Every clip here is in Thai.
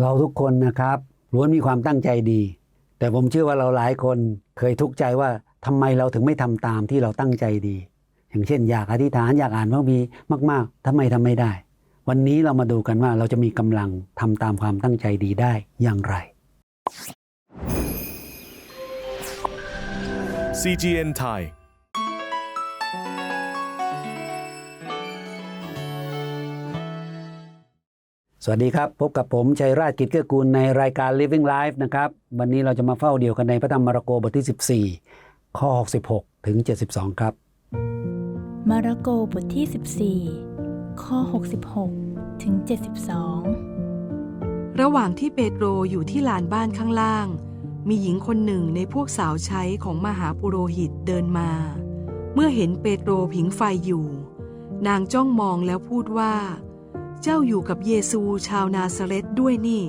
เราทุกคนนะครับล้วนมีความตั้งใจดี แต่ผมเชื่อว่าเราหลายคนเคยทุกข์ใจว่าทำไมเราถึงไม่ทำตามที่เราตั้งใจดี อย่างเช่น อยากอธิษฐานอยากอ่านพระคัมภีมาก ๆทำไมทำไม่ได้ วันนี้เรามาดูกันว่าเราจะมีกำลังทำตามความตั้งใจดีได้อย่างไร CGN Thai สวัสดีครับ พบกับผม ชัยราชกิจเกื้อกูลในรายการ Living Life นะครับ วันนี้เราจะมาเฝ้าเดียวกันในพระธรรมมาระโกบทที่ 14 ข้อ 66 ถึง 72 ครับ มาระโกบทที่ 14 ข้อ 66 ถึง 72 ระหว่างที่เปโตรอยู่ที่ลานบ้านข้างล่าง มีหญิงคนหนึ่งในพวกสาวใช้ของมหาปุโรหิตเดินมา เมื่อเห็นเปโตรผิงไฟอยู่ นางจ้องมองแล้วพูดว่า เจ้าอยู่กับเยซูชาวนาซาเรตด้วยนี่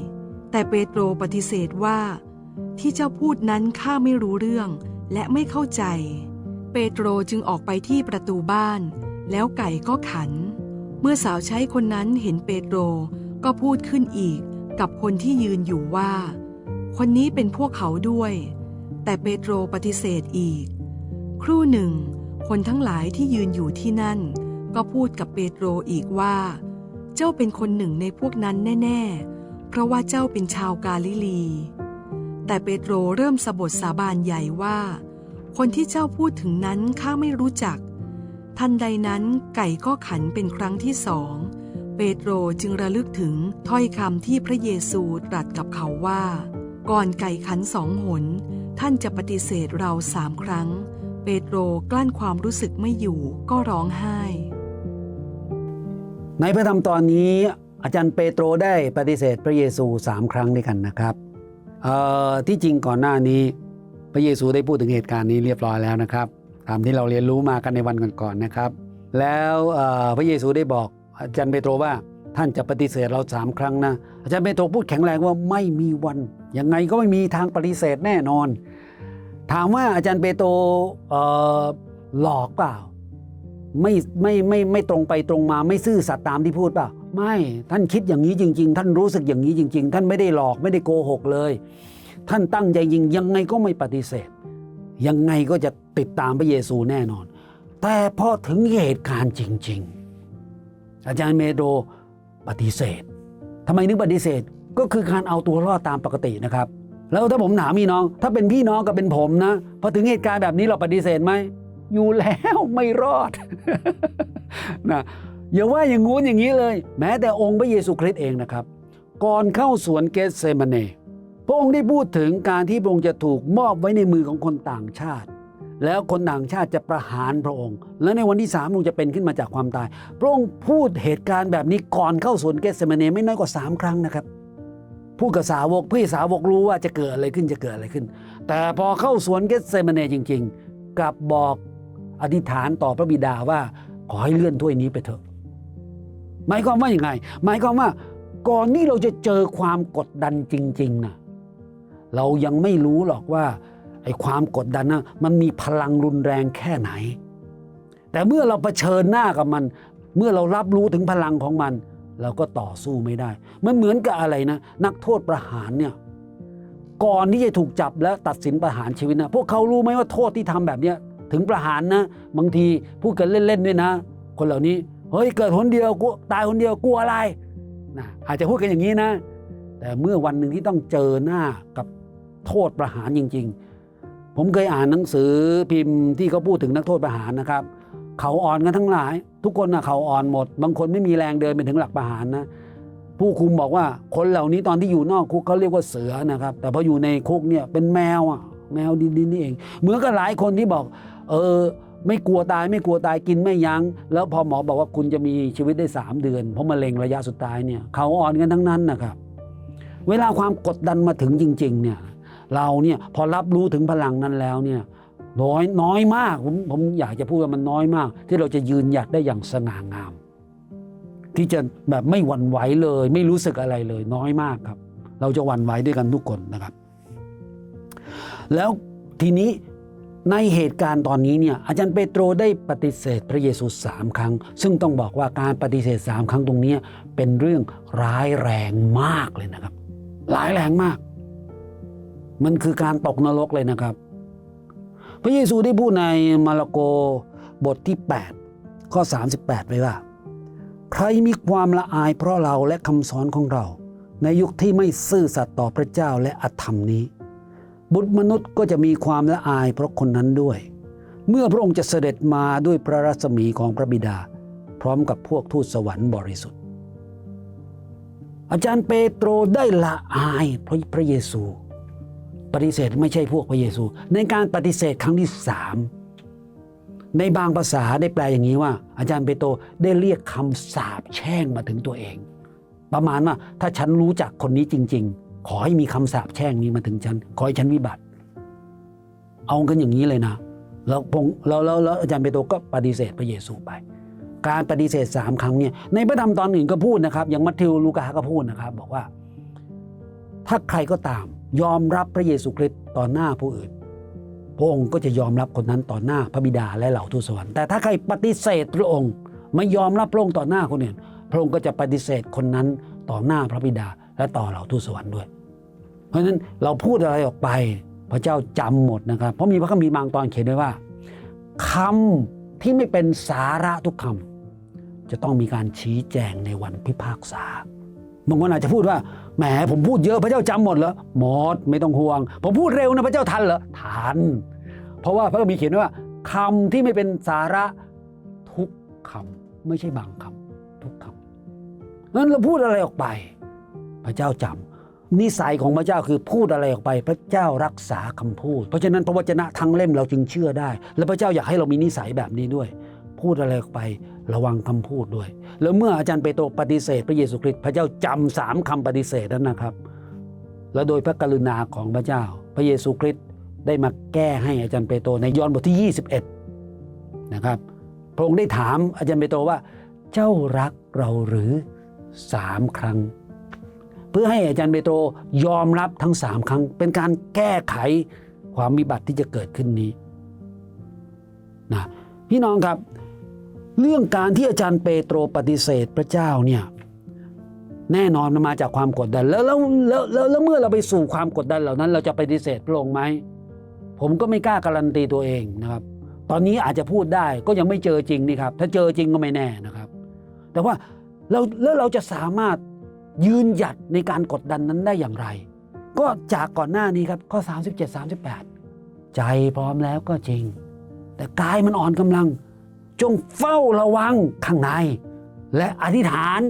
แต่เปโตรปฏิเสธว่า ที่เจ้าพูดนั้นข้าไม่รู้เรื่องและไม่เข้าใจ เปโตรจึงออกไปที่ประตูบ้าน แล้วไก่ก็ขัน เมื่อสาวใช้คนนั้นเห็นเปโตรก็พูดขึ้นอีกกับคนที่ยืนอยู่ว่า คนนี้เป็นพวกเขาด้วย แต่เปโตรปฏิเสธอีก ครู่หนึ่ง คนทั้งหลายที่ยืนอยู่ที่นั่น ก็พูดกับเปโตรอีกว่า เจ้าเป็นคนหนึ่งในพวกนั้นแน่ ๆ เพราะว่าเจ้าเป็นชาวกาลิลี แต่เปโตรเริ่มสะบทสาบานใหญ่ว่า คนที่เจ้าพูดถึงนั้นข้าไม่รู้จัก ทันใดนั้นไก่ก็ขันเป็นครั้งที่สอง เปโตรจึงระลึกถึงถ้อยคำที่พระเยซูตรัสกับเขาว่า ก่อนไก่ขันสองหน ท่านจะปฏิเสธเราสามครั้ง เปโตรกลั้นความรู้สึกไม่อยู่ก็ร้องไห้ ในพระธรรมตอนนี้อาจารย์เปโตรได้ปฏิเสธพระเยซูสามครั้งด้วยกันนะครับที่จริงก่อนหน้านี้พระเยซูได้พูดถึงเหตุการณ์นี้เรียบร้อยแล้วนะครับตามที่เราเรียนรู้มากันในวันก่อนๆนะครับ แล้วพระเยซูได้บอกอาจารย์เปโตรว่าท่านจะปฏิเสธเราสามครั้งนะอาจารย์เปโตรพูดแข็งแรงว่าไม่มีวันยังไงก็ไม่มีทางปฏิเสธแน่นอน ถามว่าอาจารย์เปโตรหลอกเปล่า ไม่ไม่ไม่ไม่ตรงไปตรงมาไม่ซื่อสัตย์ตามที่พูดเปล่าไม่ท่านคิดอย่างนี้จริง ๆ ท่านรู้สึกอย่างนี้จริง ๆ ท่านไม่ได้หลอกไม่ได้โกหกเลย ท่านตั้งใจยิงยังไงก็ไม่ปฏิเสธ ยังไงก็จะติดตามพระเยซูแน่นอน แต่พอถึงเหตุการณ์จริง ๆ อาจารย์เมโดปฏิเสธทำไมนึกปฏิเสธก็คือการเอาตัวรอดตามปกตินะครับ แล้วถ้าผมถามพี่น้อง ถ้าเป็นพี่น้องกับเป็นผมนะพอถึงเหตุการณ์แบบนี้เราปฏิเสธไหม อยู่แล้วไม่รอดนะอย่าว่าอย่างงู้นอย่างนี้เลย แม้แต่องค์พระเยซูคริสต์เองนะครับ ก่อนเข้าสวนเกสเซมาเนพระองค์ได้พูดถึงการที่พระองค์จะถูกมอบไว้ในมือของคนต่างชาติ แล้วคนต่างชาติจะประหารพระองค์ และในวันที่สามพระองค์จะเป็นขึ้นมาจากความตาย พระองค์พูดเหตุการณ์แบบนี้ก่อนเข้าสวนเกสเซมาเนไม่น้อยกว่าสามครั้งนะครับพูดกับสาวกเพื่อสาวกรู้ว่าจะเกิดอะไรขึ้นจะเกิดอะไรขึ้น แต่พอเข้าสวนเกสเซมาเนจริง ๆ กลับบอก อธิษฐานต่อพระบิดาว่าขอให้เลื่อนถ้วยนี้ไปเถอะ หมายความว่าอย่างไง หมายความว่าก่อนที่เราจะเจอความกดดันจริงๆนะเรายังไม่รู้หรอกว่าไอ้ความกดดันนะมันมีพลังรุนแรงแค่ไหน แต่เมื่อเราเผชิญหน้ากับมัน เมื่อเรารับรู้ถึงพลังของมัน เราก็ต่อสู้ไม่ได้ มันเหมือนกับอะไรนะ นักโทษประหารเนี่ยก่อนที่จะถูกจับและตัดสินประหารชีวิตนะพวกเขารู้ไหมว่าโทษที่ทำแบบเนี้ย ถึงประหารนะ บางทีพูดกันเล่นๆด้วยนะ คนเหล่านี้เฮ้ยเกิดคนเดียวกูตายคนเดียวกลัวอะไรนะอาจจะพูดกันอย่างนี้นะ แต่เมื่อวันหนึ่งที่ต้องเจอหน้ากับโทษประหารจริง ๆ ผมเคยอ่านหนังสือพิมพ์ที่เขาพูดถึงนักโทษประหารนะครับ เขาอ่อนกันทั้งหลาย ทุกคนนะเขาอ่อนหมด บางคนไม่มีแรงเดินไปถึงหลักประหารนะผู้คุมบอกว่าคนเหล่านี้ตอนที่อยู่นอกคุกเขาเรียกว่าเสือนะครับ แต่พออยู่ในคุกเนี่ยเป็นแมวอะแมวดินๆนี่เอง เหมือนกับหลายคนที่บอก เออ ไม่กลัวตายไม่กลัวตายกินไม่ยัง้ง แล้วพอหมอบอกว่าคุณจะมีชีวิตได้ 3 เดือน เพราะมะเร็งระยะสุดท้ายเนี่ยเขาอ่อนกันทั้งนั้นนะครับเวลาความกดดันมาถึงจริงๆเนี่ยเราเนี่ยพอรับรู้ถึงพลังนั้นแล้วเนี่ยน้อยน้อยมากผมผมอยากจะพูดว่ามันน้อยมาก ที่เราจะยืนหยัดได้อย่างสง่างาม ที่จะแบบไม่หวั่นไหวเลย ไม่รู้สึกอะไรเลย น้อยมากครับ เราจะหวั่นไหวด้วยกันทุกคนนะครับ แล้วทีนี้ ในเหตุการณ์ตอนนี้เนี่ยอาจารย์เปโตรได้ปฏิเสธพระเยซูสามครั้ง ซึ่งต้องบอกว่าการปฏิเสธสามครั้งตรงนี้เป็นเรื่องร้ายแรงมากเลยนะครับหลายแรงมาก มันคือการตกนรกเลยนะครับ พระเยซูได้พูดในมาระโกบทที่ 8 ข้อ 38 ไว้ว่า ใครมีความละอายเพราะเราและคำสอนของเรา ในยุคที่ไม่ซื่อสัตย์ต่อพระเจ้าและอธรรมนี้ บุตรมนุษย์ก็จะมีความละอายเพราะคนนั้นด้วย เมื่อพระองค์จะเสด็จมาด้วยพระรัศมีของพระบิดา พร้อมกับพวกทูตสวรรค์บริสุทธิ์ อาจารย์เปโตรได้ละอายเพราะพระเยซู ปฏิเสธไม่ใช่พวกพระเยซู ในการปฏิเสธครั้งที่สามในบางภาษาได้แปลอย่างนี้ว่า อาจารย์เปโตรได้เรียกคำสาปแช่งมาถึงตัวเอง ประมาณว่าถ้าฉันรู้จักคนนี้จริง ๆ ขอให้มีคำสาปแช่งนี้มาถึงฉัน ขอให้ฉันวิบัติ เอากันอย่างนี้เลยนะ แล้วพงแล้วแล้วแล้วอาจารย์เปโตรก็ปฏิเสธพระเยซูไป การปฏิเสธสามครั้งเนี่ย ในพระธรรมตอนอื่นก็พูดนะครับ อย่างมัทธิวลูกาก็พูดนะครับ บอกว่า ถ้าใครก็ตามยอมรับพระเยซูคริสต์ต่อหน้าผู้อื่น พระองค์ก็จะยอมรับคนนั้นต่อหน้าพระบิดาและเหล่าทูตสวรรค์ แต่ถ้าใครปฏิเสธพระองค์ ไม่ยอมรับพระองค์ต่อหน้าคนอื่น พระองค์ก็จะปฏิเสธคนนั้นต่อหน้าพระบิดา และต่อเหล่าทูตสวรรค์ด้วย เพราะฉะนั้นเราพูดอะไรออกไป พระเจ้าจำหมดนะครับ เพราะมีพระคัมภีร์บางตอนเขียนไว้ว่าคำที่ไม่เป็นสาระทุกคำจะต้องมีการชี้แจงในวันพิพากษาบางคนอาจจะพูดว่าแหมผมพูดเยอะพระเจ้าจำหมดเหรอหมดไม่ต้องห่วง ผมพูดเร็วนะพระเจ้าทันเหรอทัน เพราะว่าพระคัมภีร์เขียนไว้ว่าคำที่ไม่เป็นสาระทุกคำไม่ใช่บางคำทุกคำนั้นเราพูดอะไรออกไป พระเจ้าจำนิสัยของพระเจ้าคือพูดอะไรออกไป พระเจ้ารักษาคำพูด เพราะฉะนั้นพระวจนะทั้งเล่มเราจึงเชื่อได้ และพระเจ้าอยากให้เรามีนิสัยแบบนี้ด้วย พูดอะไรออกไประวังคำพูดด้วย แล้วเมื่ออาจารย์เปโตรปฏิเสธ พระเยซูคริสต์พระเจ้าจำสามคำปฏิเสธนั้นนะครับ และโดยพระกรุณาของพระเจ้า พระเยซูคริสต์ได้มาแก้ให้อาจารย์เปโตรในยอห์นบทที่ 21 นะครับ พระองค์ได้ถามอาจารย์เปโตรว่า เจ้ารักเราหรือสามครั้ง พื่อให้อาจารย์เปโตรยอมรับทั้งสามครั้ง เป็นการแก้ไขความวิบัติที่จะเกิดขึ้นนี้นะพี่น้องครับ เรื่องการที่อาจารย์เปโตรปฏิเสธพระเจ้าเนี่ยแน่นอนมันมาจากความกดดันแล้วแล้วแล้วแล้วแล้วเมื่อเราไปสู่ความกดดันเหล่านั้น เราจะปฏิเสธพระองค์ไหมผมก็ไม่กล้าการันตีตัวเองนะครับ ตอนนี้อาจจะพูดได้ก็ยังไม่เจอจริงนี่ครับ ถ้าเจอจริงก็ไม่แน่นะครับ แต่ว่าเราแล้วเราจะสามารถ ยืนหยัดในการกดดันนั้นได้อย่างไร ก็จากก่อนหน้านี้ครับข้อ 37 38 ใจพร้อมแล้วก็จริง แต่กายมันอ่อนกำลัง จงเฝ้าระวังข้างใน และอธิษฐาน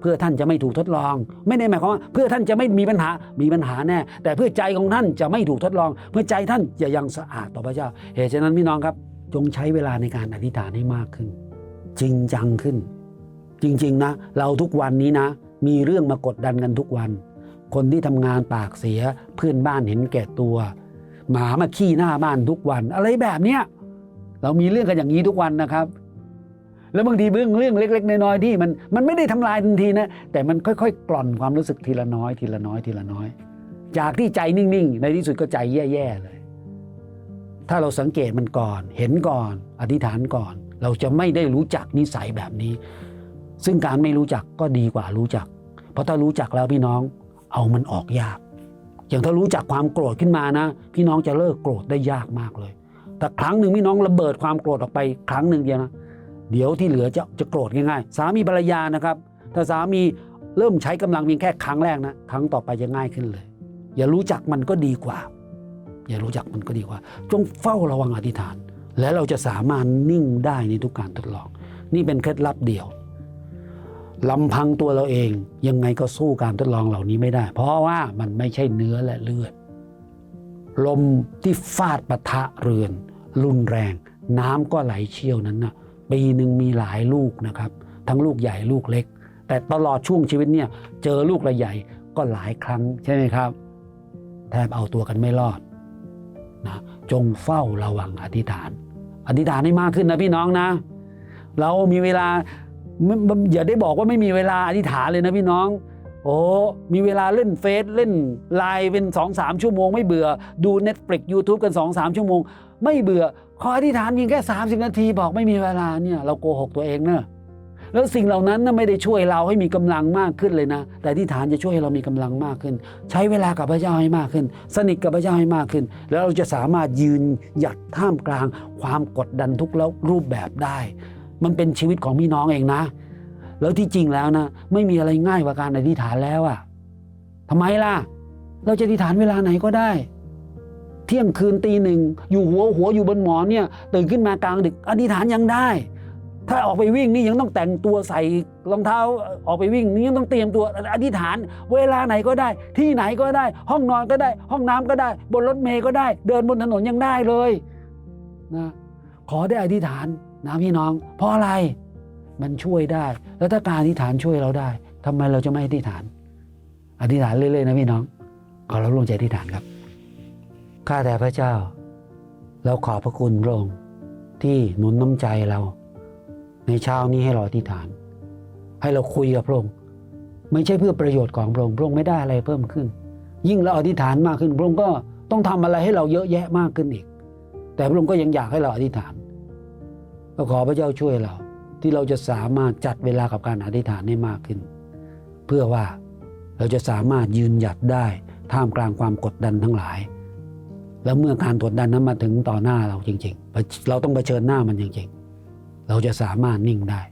เพื่อท่านจะไม่ถูกทดลอง ไม่ได้หมายความว่าเพื่อท่านจะไม่มีปัญหามีปัญหาแน่ แต่เพื่อใจของท่านจะไม่ถูกทดลอง เพื่อใจท่านจะยังสะอาดต่อพระเจ้า เหตุฉะนั้นพี่น้องครับ จงใช้เวลาในการอธิษฐานให้มากขึ้น จริงจังขึ้น จริง ๆ นะ เราทุกวันนี้นะ มีเรื่องมากดดันกันทุกวัน คนที่ทำงานปากเสียเพื่อนบ้านเห็นแก่ตัว หมามาขี้หน้าบ้านทุกวัน อะไรแบบเนี้ยเรามีเรื่องกันอย่างนี้ทุกวันนะครับ แล้วบางทีเรื่องเรื่องเล็ก ๆ น้อยๆที่มันมันไม่ได้ทำลายทันทีนะ แต่มันค่อย ๆ กล่อนความรู้สึกทีละน้อย ทีละน้อยทีละน้อย จากที่ใจนิ่งๆ ในที่สุดก็ใจแย่ๆเลย ถ้าเราสังเกตมันก่อน เห็นก่อน อธิษฐานก่อน เราจะไม่ได้รู้จักนิสัยแบบนี้ ซึ่งการไม่รู้จักก็ดีกว่ารู้จัก เพราะถ้ารู้จักแล้วพี่น้องเอามันออกยาก อย่างถ้ารู้จักความโกรธขึ้นมานะ พี่น้องจะเลิกโกรธได้ยากมากเลย แต่ครั้งหนึ่งพี่น้องระเบิดความโกรธออกไปครั้งหนึ่งเดียวนะ เดี๋ยวที่เหลือจะจะโกรธง่ายๆ สามีภรรยานะครับ ถ้าสามีเริ่มใช้กำลังเพียงแค่ครั้งแรกนะ ครั้งต่อไปจะง่ายขึ้นเลย อย่ารู้จักมันก็ดีกว่า อย่ารู้จักมันก็ดีกว่า จงเฝ้าระวังอธิษฐาน และเราจะสามารถนิ่งได้ในทุกการทดลอง นี่เป็นเคล็ดลับเดียว ลำพังตัวเราเอง ยังไงก็สู้การทดลองเหล่านี้ไม่ได้ เพราะว่ามันไม่ใช่เนื้อและเลือด ลมที่ฟาดปะทะเรือน รุนแรง น้ำก็ไหลเชี่ยวนั้นนะปีหนึ่งมีหลายลูกนะครับ ทั้งลูกใหญ่ลูกเล็ก แต่ตลอดช่วงชีวิตเนี่ยเจอลูกระใหญ่ก็หลายครั้งใช่ไหมครับ แทบเอาตัวกันไม่รอดนะจงเฝ้าระวังอธิษฐาน อธิษฐานให้มากขึ้นนะพี่น้องนะ เรามีเวลา อย่าได้บอกว่าไม่มีเวลาอธิษฐานเลยนะพี่น้อง โอ้มีเวลาเล่นเฟซเล่นไลน์เป็น2อสชั่วโมงไม่เบื่อ ดู Netflix YouTube กัน2อสชั่วโมง ไม่เบื่อ ขออธิษฐานเพียงแค่ 30 นาทีบอกไม่มีเวลาเนี่ยเราโกหกตัวเองเนอะแล้วสิ่งเหล่านั้นน่ะไม่ได้ช่วยเราให้มีกำลังมากขึ้นเลยนะ แต่อธิษฐานจะช่วยให้เรามีกำลังมากขึ้น ใช้เวลากับพระเจ้าให้มากขึ้น สนิทกับพระเจ้าให้มากขึ้น แล้วเราจะสามารถยืนหยัดท่ามกลาง ความกดดันทุกแล้วรูปแบบได้ มันเป็นชีวิตของพี่น้องเองนะ แล้วที่จริงแล้วนะ ไม่มีอะไรง่ายกว่าการอธิษฐานแล้วอะทำไมล่ะ เราจะอธิษฐานเวลาไหนก็ได้ เที่ยงคืนตีหนึ่งอยู่หัวหัวอยู่บนหมอนเนี่ยตื่นขึ้นมากลางดึกอธิษฐานยังได้ ถ้าออกไปวิ่งนี่ยังต้องแต่งตัวใส่รองเท้าออกไปวิ่งนี่ยังต้องเตรียมตัวอธิษฐาน เวลาไหนก็ได้ ที่ไหนก็ได้ ห้องนอนก็ได้ ห้องน้ำก็ได้ บนรถเมล์ก็ได้ เดินบนถนนยังได้เลยนะขอได้อธิษฐาน นะพี่น้อง เพราะอะไรมันช่วยได้ แล้วถ้าการอธิษฐานช่วยเราได้ทำไมเราจะไม่อธิษฐาน อธิษฐานเรื่อยๆนะพี่น้อง ขอเราลงใจอธิษฐานครับข้าแต่พระเจ้า เราขอบพระคุณพระองค์ที่หนุนน้ำใจเรา ในเช้านี้ให้เราอธิษฐาน ให้เราคุยกับพระองค์ไม่ใช่เพื่อประโยชน์ของพระองค์พระองค์ไม่ได้อะไรเพิ่มขึ้น ยิ่งเราอธิษฐานมากขึ้นพระองค์ก็ต้องทำอะไรให้เราเยอะแยะมากขึ้นอีก แต่พระองค์ก็ยังอยากให้เราอธิษฐาน ก็ขอพระเจ้าช่วยเรา ที่เราจะสามารถจัดเวลากับการอธิษฐานให้มากขึ้น เพื่อว่าเราจะสามารถยืนหยัดได้ท่ามกลางความกดดันทั้งหลาย แล้วเมื่อการกดดันนั้นมาถึงต่อหน้าเราจริง ๆ เราต้องเผชิญหน้ามันจริงๆ เราจะสามารถนิ่งได้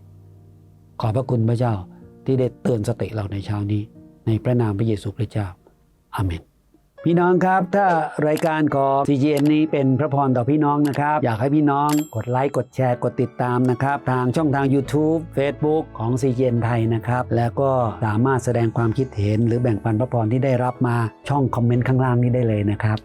ขอพระคุณพระเจ้าที่ได้เตือนสติเราในเช้านี้ ในพระนามพระเยซูคริสต์เจ้าอาเมน พี่น้องครับถ้ารายการของ CGN นี้เป็นพระพรต่อพี่น้องนะครับ อยากให้พี่น้องกดไลค์กดแชร์กดติดตามนะครับ ทางช่องทาง YouTube Facebook ของ CGN ไทยนะครับ แล้วก็สามารถแสดงความคิดเห็น หรือแบ่งปันพระพรที่ได้รับมาช่องคอมเมนต์ข้างล่างนี้ได้เลยนะครับ